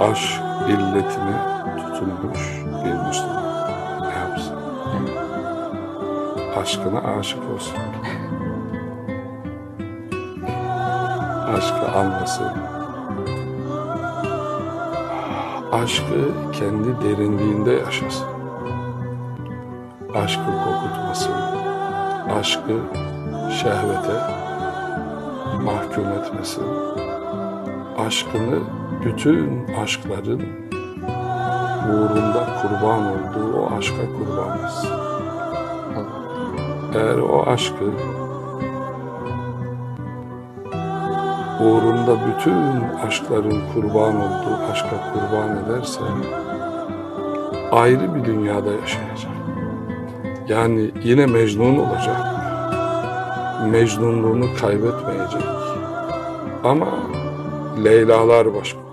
aşk illetine tutunmuş bir Müslüman ne yapsın? Aşkına aşık olsun. Aşkı anlasın. Aşkı kendi derinliğinde yaşasın. Aşkı kokutmasın. Aşkı şehvete mahkum etmesin. Aşkını bütün aşkların uğrunda kurban olduğu o aşka kurban etsin. Eğer o aşkı uğrunda bütün aşkların kurban olduğu aşka kurban ederse ayrı bir dünyada yaşayacak. Yani yine Mecnun olacak. Mecnunluğunu kaybetmeyecek. Ama Leylalar başka